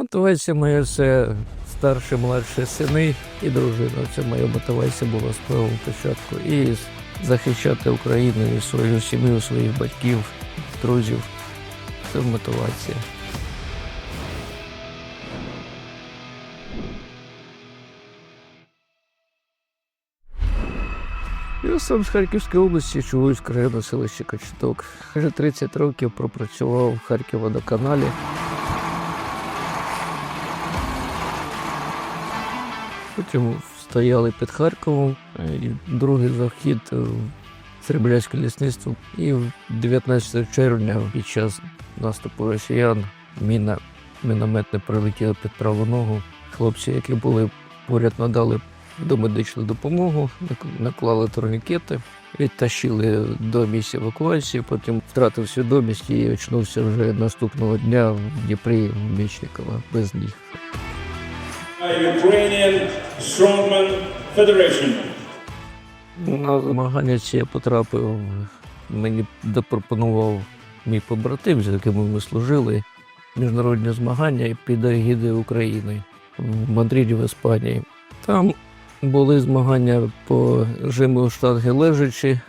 Мотивація моя це старші, младші сини і дружина. Це моя мотивація була з самого початку. І захищати Україну і свою сім'ю, своїх батьків, друзів. Це мотивація. Я сам з Харківської області Чугуївського району селище Кочеток. Вже 30 років пропрацював в Харківводоканалі. Потім стояли під Харковом, е, і другий захід е, Серебрянське лісництво. І 19 червня під час наступу росіян міна мінометне прилетіло під праву ногу. Хлопці, які були поряд, надали домедичну допомогу, нак- наклали турнікети, відтащили до місця евакуації, потім втратив свідомість і очнувся вже наступного дня в Дніпрі в Мічникова без ніг. На змагання ці я потрапив. Мені запропонував мій побратим, з яким ми служили, міжнародні змагання під егідою України в Мадриді, в Іспанії. Там були змагання по жиму штанги лежачі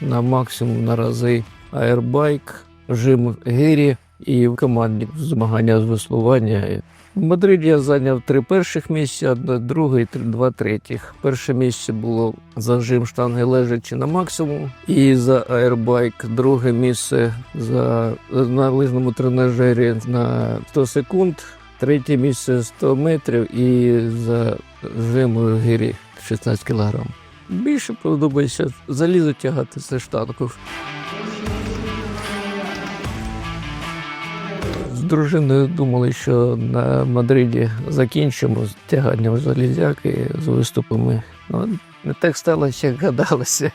на максимум на рази аербайк, жим гирі і в командні змагання з веслування. В Мадриді я зайняв три перших місця, одне друге і два третіх. Перше місце було за жим штанги лежачи на максимум, і за аербайк. Друге місце за на лижному тренажері на 100 секунд. Третє місце 100 метрів і за жим гирі 16 кілограм. Більше подобається залізо тягати це штангу. З дружиною думали, що на Мадриді закінчимо з тяганням залізяки з виступами. Ну, не так сталося, як гадалося.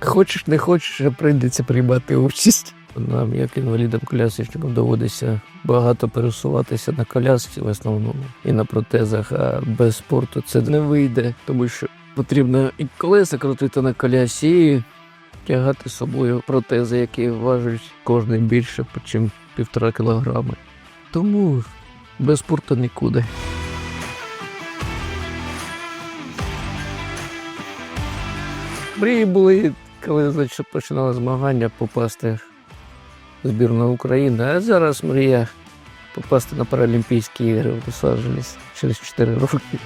Хочеш, не хочеш, прийдеться приймати участь. Нам, як інвалідам колясочникам, доводиться багато пересуватися на колясці в основному і на протезах, а без спорту це не вийде, тому що потрібно і колеса крутити на колясі, і тягати з собою протези, які важать кожний більше, ніж півтора кілограми. Тому без спорту нікуди. Мрії були, коли значить, починали змагання, попасти в збірну України, а зараз мрія попасти на Паралімпійські ігри в Лос-Анджелес через 4 роки.